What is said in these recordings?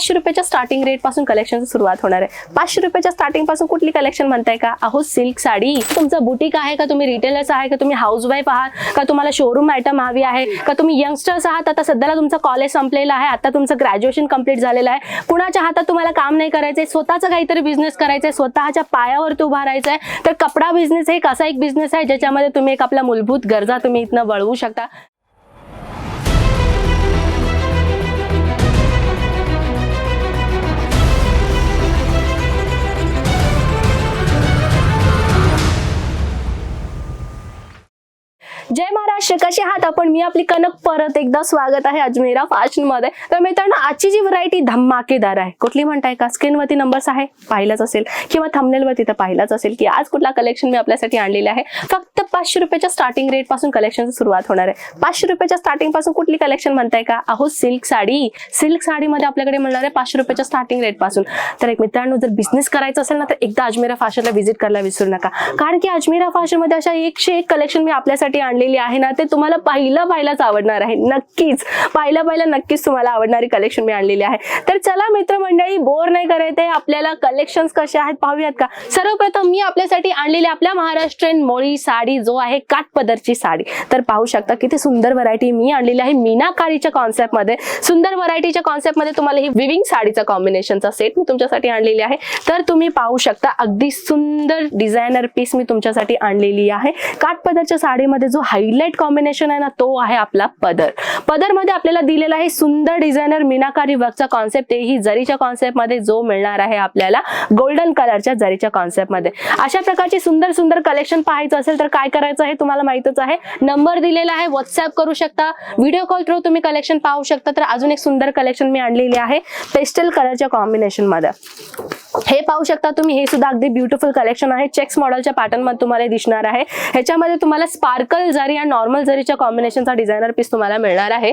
पाचशे रुपयाच्या starting रेटपासून collection सुरुवात होणार आहे. पाचशे रुपयाच्या स्टार्टिंगपासून कुठली कलेक्शन म्हणताय का? अहो सिल्क साडी. तुमचं बुटीक आहे का? तुम्ही रिटेलर्स आहे का? तुम्ही हाऊस वाईफ आहात का? तुम्हाला शोरूम आयटम हवी आहे का? तुम्ही यंगस्टर्स आहात? आता सध्याला तुमचं कॉलेज संपलेलं आहे. आता तुमचं ग्रॅज्युएशन कंप्लीट झालेलं आहे. कुणाच्या हातात तुम्हाला काम नाही करायचंय? स्वतःचं काहीतरी बिझनेस करायचंय. स्वतःच्या पायावरती उभा आहे तर कपडा बिझनेस हे एक असा एक बिझनेस आहे ज्याच्यामध्ये तुम्ही एक आपल्या मूलभूत गरजा तुम्ही इथनं वळवू शकता. कसे आहात. आपण मी आपली कनक परत एकदा स्वागत आहे अजमेरा फॅशनमध्ये. तर मित्रांनो आजची जी व्हरायटी धमाकेदार आहे कुठली म्हणताय का? स्क्रीनवरती नंबर्स आहे पाहिलाच असेल. किंवा थंबनेलवरती तर पाहिलाच असेल की आज कुठला कलेक्शन मी आपल्यासाठी आणलेला आहे. फक्त पाचशे रुपयाच्या स्टार्टिंग रेटपासून कलेक्शन सुरुवात होणार आहे. पाचशे रुपयाच्या स्टार्टिंगपासून कुठली कलेक्शन म्हणताय का? अहो सिल्क साडी. सिल्क साडीमध्ये आपल्याकडे मिळणार आहे पाचशे रुपयाच्या स्टार्टिंग रेटपासून. तर एक मित्रांनो जर बिझनेस करायचा असेल ना तर एकदा अजमेरा फॅशनला व्हिजिट करायला विसरू नका. कारण की अजमेरा फॅशनमध्ये अशा एकशे एक कलेक्शन मी आपल्यासाठी आणलेली आहे ना ते तुम्हाला पाहिलं पाहिलंच आवडणार आहे. नक्कीच. पाहिलं पाहिलं नक्कीच तुम्हाला आवडणारी कलेक्शन मी आणलेली आहे. तर चला मित्रमंडळी बोर नाही करायचे आपल्याला कलेक्शन कसे आहेत पाहूयात का? सर्वप्रथम मी आपल्यासाठी आणलेली आपल्या महाराष्ट्रीयन मोळी साडी जो आहे काठपदरची साडी. तर पाहू शकता किती सुंदर व्हरायटी मी आणलेली आहे मीनाकारीच्या कॉन्सेप्टमध्ये. सुंदर व्हरायटीच्या कॉन्सेप्टमध्ये तुम्हाला ही विविंग साडीचा कॉम्बिनेशनचा सेट मी तुमच्यासाठी आणलेली आहे. तर तुम्ही पाहू शकता अगदी सुंदर डिझायनर पीस मी तुमच्यासाठी आणलेली आहे. काठपदरच्या साडीमध्ये जो हायलाइट कॉम्बिनेशन आहे ना तो आहे आपला पदर. पदरमध्ये आपल्याला दिलेला आहे सुंदर डिझायनर मीनाकारी वर्कचा कॉन्सेप्ट तेही जरीच्या कॉन्सेप्टमध्ये जो मिळणार आहे आपल्याला गोल्डन कलरच्या जरीच्या कॉन्सेप्टमध्ये. अशा प्रकारचे सुंदर सुंदर कलेक्शन पाहायचं असेल तर काय करायचं आहे तुम्हाला माहितच आहे. नंबर दिलेला आहे व्हॉट्सअप करू शकता. व्हिडिओ कॉल थ्रू तुम्ही कलेक्शन पाहू शकता. तर अजून एक सुंदर कलेक्शन मी आणलेली आहे पेस्टल कलरच्या कॉम्बिनेशनमध्ये. हे पाहू शकता तुम्ही हे सुद्धा अगदी ब्युटिफुल कलेक्शन आहे. चेक्स मॉडेलच्या पॅटर्नमध्ये तुम्हाला दिसणार आहे. ह्याच्यामध्ये तुम्हाला स्पार्कल जरी आणि नॉर्मल जरीच्या कॉम्बिनेशनचा डिझायनर पीस तुम्हाला मिळणार आहे.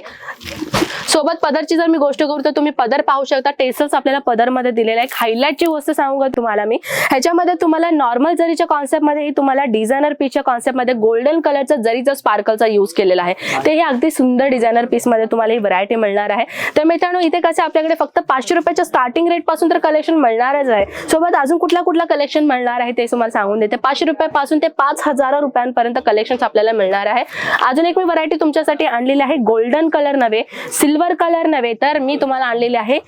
सोबत पदरची जर मी गोष्ट करू तर तुम्ही पदर पाहू शकता. टेसल्स आपल्याला पदरमध्ये दिलेला आहे हायलाईटची गोष्ट सांगू का तुम्हाला मी? ह्याच्यामध्ये तुम्हाला नॉर्मल जरीच्या कॉन्सेप्टमध्ये तुम्हाला डिझायनर पीसच्या कॉन्सेप्टमध्ये गोल्डन कलरचा जरीचा स्पार्कलचा यूज केलेला आहे ते हे अगदी सुंदर डिझायनर पीसमध्ये तुम्हाला ही व्हरायटी मिळणार आहे. तर मित्रांनो इथे कसं आपल्याकडे फक्त पाचशे रुपयाच्या स्टार्टिंग रेटपासून तर कलेक्शन मिळणारच आहे. सोबत अजून कुठला कुठला कलेक्शन मिळणार आहे ते तुम्हाला सांगून देते. पाचशे रुपयापासून ते पाच हजार रुपयांपर्यंत कलेक्शन आपल्याला मिळणार आहे. अजून एक मी व्हरायटी तुमच्यासाठी आणलेली आहे. गोल्डन कलर नव्हे सिल्वर कलर नव्हे तर मी तुम्हाला आणलेली आहे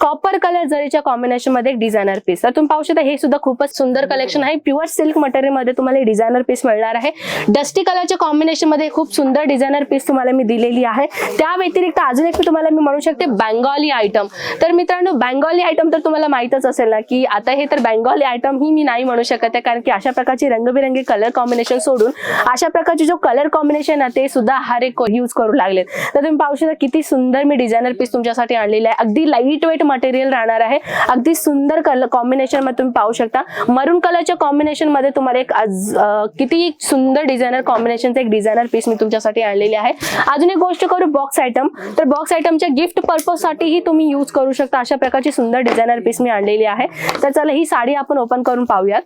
कॉपर कलर जरीच्या कॉम्बिनेशनमध्ये डिझायनर पीस तर तुम्ही पाहू शकता हे सुद्धा खूपच सुंदर कलेक्शन आहे. प्युअर सिल्क मटेरियलमध्ये तुम्हाला डिझायनर पीस मिळणार आहे. डस्टी कलरच्या कॉम्बिनेशनमध्ये खूप सुंदर डिझायनर पीस तुम्हाला मी दिलेली आहे. त्या व्यतिरिक्त अजून एक मी तुम्हाला मी म्हणू शकते बंगाली आयटम तर मित्रांनो बेंगॉली आयटम तर तुम्हाला माहितच असेल ना की आता हे तर बेंगॉली आयटम ही मी नाही म्हणू शकत आहे कारण की अशा प्रकारची रंगबिरंगी कलर कॉम्बिनेशन सोडून अशा प्रकारचे जो कलर कॉम्बिनेशन आहे ते सुद्धा हर एक यूज करू लागलेत. तर तुम्ही पाहू शकता किती सुंदर मी डिझायनर पीस तुमच्यासाठी आणलेले आहे. अगदी लाइट वेट मटेरियल राहणार आहे. अगदी सुंदर कलर कॉम्बिनेशनमध्ये तुम्ही पाहू शकता. मरून कलरच्या कॉम्बिनेशनमध्ये तुम्हाला एक किती सुंदर डिझायनर कॉम्बिनेशनचा एक डिझायनर पीस मी तुमच्यासाठी आणलेली आहे. अजून एक गोष्ट करू बॉक्स आयटम तर बॉक्स आयटमच्या गिफ्ट पर्पज साठीही तुम्ही यूज करू शकता. अशा प्रकारची सुंदर डिझायनर पीस मी आणलेली आहे. तर चला ही साडी आपण ओपन करून पाहूयात.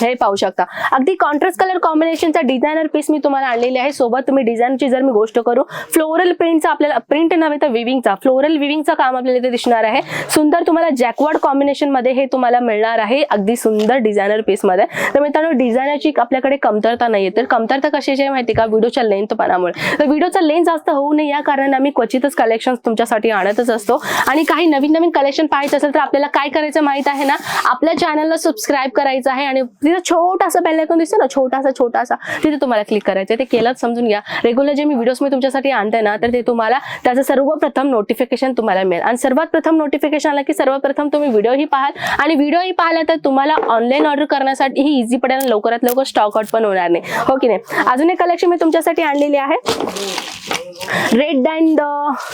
हे पाहू शकता. अगदी कॉन्ट्रास्ट कलर कॉम्बिनेशनचा डिझायनर पीस मी तुम्हाला आणलेली आहे. सोबत तुम्ही डिझाईनची जर मी गोष्ट करू फ्लोरल प्रिंटचा आपल्याला प्रिंट नव्हे तर विविंगचा फ्लोरल विविंगचा काम आपल्याला इथे दिसणार आहे. सुंदर तुम्हाला जॅकवर्ड कॉम्बिनेशनमध्ये हे तुम्हाला मिळणार आहे अगदी सुंदर डिझायनर पीसमध्ये तर मित्रांनो डिझायनरची आपल्याकडे कमतरता नाहीये. तर कमतरता कशाची आहे माहिती का? व्हिडिओच्या लेंथपणामुळे तर व्हिडिओचा लेंथ जास्त होऊ नये या कारणाने आम्ही क्वचितच कलेक्शन तुमच्यासाठी आणतच असतो. आणि काही नवीन नवीन कलेक्शन पाहायचं असेल तर आपल्याला काय करायचं माहीत आहे ना? आपल्या चॅनलला सबस्क्राईब करायचं आहे आणि तिथं छोटासा बेल दिसतो ना? छोटासा छोटासा. तिथे तुम्हाला क्लिक करायचं आहे. ते केलंच समजून घ्या. रेग्युलर जे मी व्हिडिओज मी तुमच्यासाठी आणते ना तर ते तुम्हाला त्याचं सर्वप्रथम नोटिफिकेशन तुम्हाला मिळेल. आणि सर्वात प्रथम नोटिफिकेशन आलं की सर्वप्रथम तुम्ही व्हिडिओही पाहाल. आणि व्हिडिओही पाहिला तर तुम्हाला ऑनलाईन ऑर्डर करण्यासाठी ही इझी पडेल. आणि लवकरात लवकर स्टॉक आउट पण होणार नाही. हो की नाही? अजून एक कलेक्शन मी तुमच्यासाठी आणलेली आहे. रेड अँड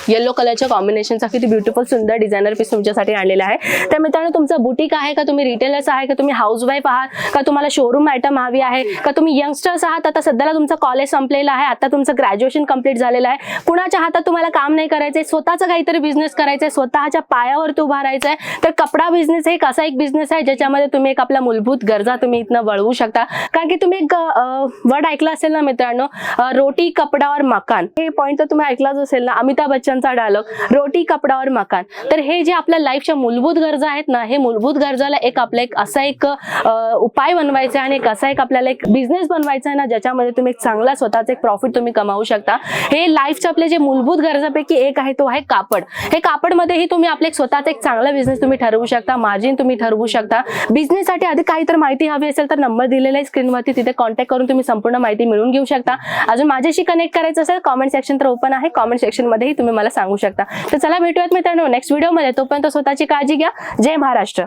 येलो कलरच्या कॉम्बिनेशनचा किती ब्युटिफुल सुंदर डिझायनर पीस तुमच्यासाठी आणलेला आहे. तर मित्रांनो तुमचं बुटीक आहे का तुम्ही रिटेलर्स आहे का तुम्ही हाऊस वाईफ आहात का तुम्हाला शोरूम आयटम हवी आहे का तुम्ही यंगस्टर्स आहात? आता सध्याला तुमचं कॉलेज संपलेलं आहे. आता तुमचं ग्रॅज्युएशन कंप्लीट झालेलं आहे. कुणाच्या हातात तुम्हाला काम नाही करायचंय? स्वतःचं काहीतरी बिझनेस करायचंय. स्वतःच्या पायावरती उभा राहायचंय. तर कपडा बिझनेस एक असा एक बिझनेस आहे ज्याच्यामध्ये तुम्ही एक आपल्या मूलभूत गरजा तुम्ही इथनं वळवू शकता. कारण की तुम्ही एक वर्ड ऐकला असेल ना मित्रांनो रोटी कपडा और मकान. हे पॉईंट तर तुम्ही ऐकलाच असेल ना अमिताभ बच्चनचा डायलॉग रोटी कपडा और मकान. तर हे जे आपल्या लाईफच्या मूलभूत गरजा आहेत ना हे मूलभूत गरजाला एक आपला एक असा एक उपाय बनवायचा आहे आणि एक असा एक आपल्याला एक बिझनेस बनवायचा आहे ना ज्याच्यामध्ये तुम्ही एक चांगला स्वतःचा एक प्रॉफिट तुम्ही कमावू शकता. हे लाईफच्या आपले जे मूलभूत गरजापैकी एक आहे तो आहे कापड. हे कापडमध्येही तुम्ही आपले एक स्वतःचा एक चांगला बिझनेस तुम्ही ठरवू शकता मार्जिन तुम्ही ठरवू शकता. बिझनेससाठी आधी काही तर माहिती हवी असेल तर नंबर दिलेला आहे स्क्रीनवरती तिथे कॉन्टॅक्ट करून तुम्ही संपूर्ण माहिती मिळवून घेऊ शकता. अजून माझ्याशी कनेक्ट करायचं असेल कॉमेंट सेक्शन तर ओपन आहे. कॉमेंट सेक्शनमध्येही तुम्ही मला सांगू शकता. तर चला भेटूयात मित्रांनो नेक्स्ट व्हिडिओमध्ये तोपर्यंत स्वतःची काळजी घ्या. जय महाराष्ट्र.